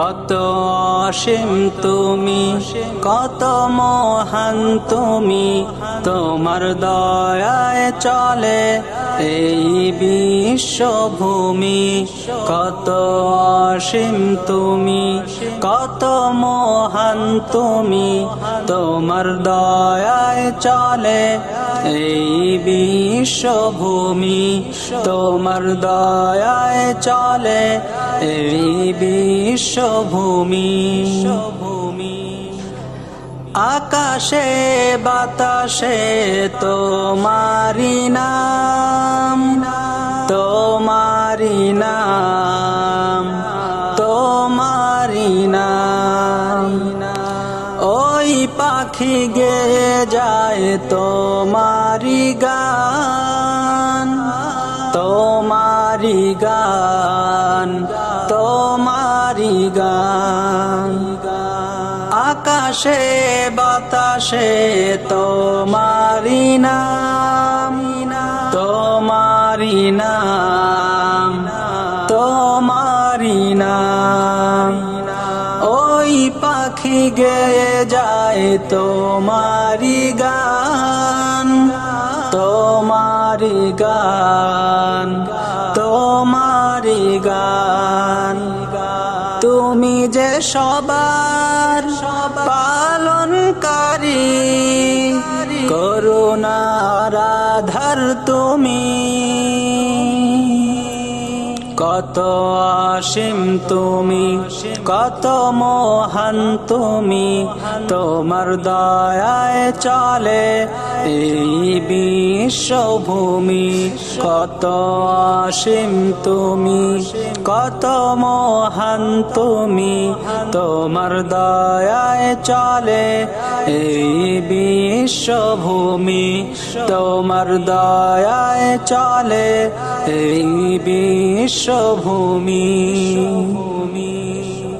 কত অসীম তুমি, কত মহান তুমি, তোমার দয়ায় চলে এই বিশ্বভূমি, কত অসীম তুমি, কত মহান তুমি, তোমার দয়ায় চলে এই বিশ্বভূমি তোমার দয়ায় চলে। এই বিশ্বভূমি ভূমি আকাশে বাতাসে তোমারি নাম। ওই পাখি গে যায় তোমারি গান তোমারি গান তোমারি গান। আকাশে, বাতাসে তোমারি নাম তোমারি নাম। গে যায় তোমারি গান তোমারি গান তোমারি গান। তুমি যে সবার পালনকারী, করুণার আধার তুমি। কত অসীম তুমি, কত মহান তুমি, তোমার দয়ায় চলে এই বিশ্বভূমি। কত অসীম তুমি, কত মহান তুমি, তোমার দয়ায় চলে এই বিশ্বভূমি। তোমার দয়ায় চলে এই বিশ্বভূমি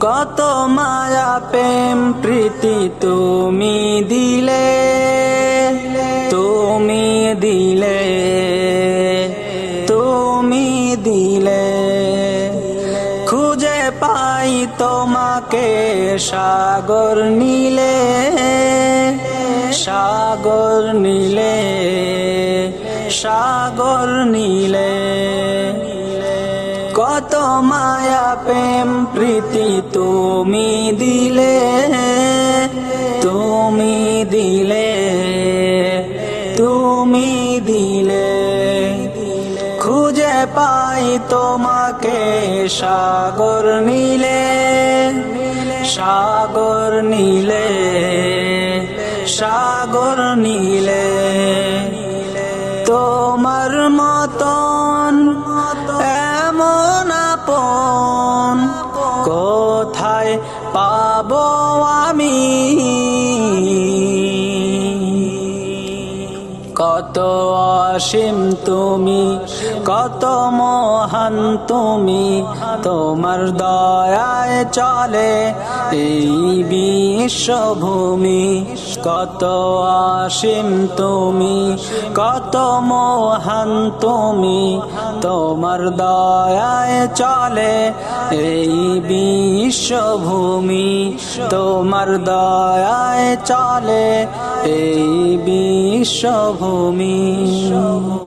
কত মায়া প্রেম প্রীতি তুমি দিলে তুমি দিলে তুমি দিলে। খুঁজে পাই তোমাকে সাগর নীলে সাগর নীলে। সাগর নীলে, কত মায়া প্রেম প্রীতি তুমি দিলে তুমি দিলে তুমি দিলে। খুঁজে পাই তোমাকে সাগর নীলে সাগর নীলে সাগর নীলে। পাবো আমি। কত অসীম তুমি কত মহান তুমি তোমার দয়ায় চলে এই বিশ্বভূমি, কত অসীম তুমি, কত মহান তুমি, তোমার দয়ায় চলে এই বিশ্বভূমি, তোমার দয়ায় চলে এই বিশ্বভূমি।